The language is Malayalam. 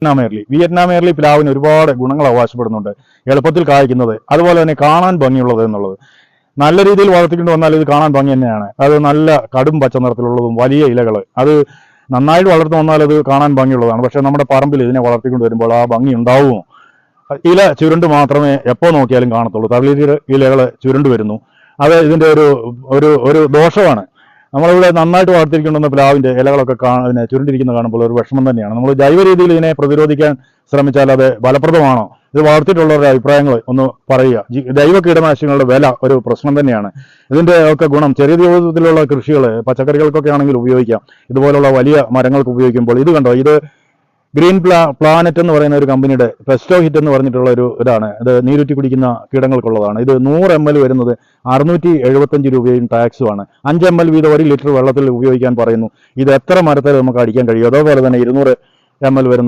വിയറ്റ്നാമേർലി വിയറ്റ്നാമേർലി പ്ലാവിന് ഒരുപാട് ഗുണങ്ങൾ അവകാശപ്പെടുന്നുണ്ട്. എളുപ്പത്തിൽ കായ്ക്കുന്നത്. അതുപോലെ തന്നെ കാണാൻ ഭംഗിയുള്ളത് എന്നുള്ളത്. നല്ല രീതിയിൽ വളർത്തിക്കൊണ്ട് വന്നാൽ ഇത് കാണാൻ ഭംഗി തന്നെയാണ്. അത് നല്ല കടും പച്ച നിറത്തിലുള്ളതും വലിയ ഇലകൾ അത് നന്നായിട്ട് വളർന്നു വന്നാൽ അത് കാണാൻ ഭംഗിയുള്ളതാണ്. പക്ഷേ നമ്മുടെ പറമ്പിൽ ഇതിനെ വളർത്തിക്കൊണ്ട് വരുമ്പോൾ ആ ഭംഗി ഉണ്ടാവുമോ ഇല ചുരുണ്ട് മാത്രമേ എപ്പോൾ നോക്കിയാലും കാണത്തുള്ളൂ. തളിരില ഇലകൾ ചുരുണ്ട് വരുന്നു. അത് ഇതിന്റെ ഒരു ഒരു ഒരു ദോഷമാണ്. നമ്മളിവിടെ നന്നായിട്ട് വളർത്തിയിരിക്കുന്ന പ്ലാവിന്റെ ഇലകളൊക്കെ കാണാൻ ചുരുണ്ടിരിക്കുന്ന കാണുമ്പോൾ ഒരു വിഷമം തന്നെയാണ്. നമ്മൾ ജൈവ രീതിയിൽ ഇതിനെ പ്രതിരോധിക്കാൻ ശ്രമിച്ചാൽ അത് ഫലപ്രദമാണോ? ഇത് വളർത്തിയിട്ടുള്ളവരുടെ അഭിപ്രായങ്ങൾ ഒന്ന് പറയുക. ജൈവ കീടനാശിനികളുടെ വില ഒരു പ്രശ്നം തന്നെയാണ്. ഇതിന്റെ ഒക്കെ ഗുണം ചെറിയ തോതിലുള്ള കൃഷികൾ പച്ചക്കറികൾക്കൊക്കെ ആണെങ്കിൽ ഉപയോഗിക്കാം. ഇതുപോലുള്ള വലിയ മരങ്ങൾക്ക് ഉപയോഗിക്കുമ്പോൾ ഇത് കണ്ടോ? ഇത് ഗ്രീൻ പ്ലാ പ്ലാനറ്റ് എന്ന് പറയുന്ന ഒരു കമ്പനിയുടെ പെസ്റ്റോ ഹിറ്റ് എന്ന് പറഞ്ഞിട്ടുള്ള ഒരു ഇതാണ്. ഇത് നീരുറ്റി കുടിക്കുന്ന കീടങ്ങൾക്കുള്ളതാണ്. ഇത് നൂറ് എം എൽ വരുന്നത് അറുന്നൂറ്റി എഴുപത്തഞ്ച് രൂപയും ടാക്സുമാണ് അഞ്ച് എം എൽ വീതം ഒരു ലിറ്റർ വെള്ളത്തിൽ ഉപയോഗിക്കാൻ പറയുന്നു. ഇത് എത്ര മരത്തിൽ നമുക്ക് അടിക്കാൻ കഴിയും? അതേപോലെ തന്നെ ഇരുന്നൂറ് എം എൽ വരുന്ന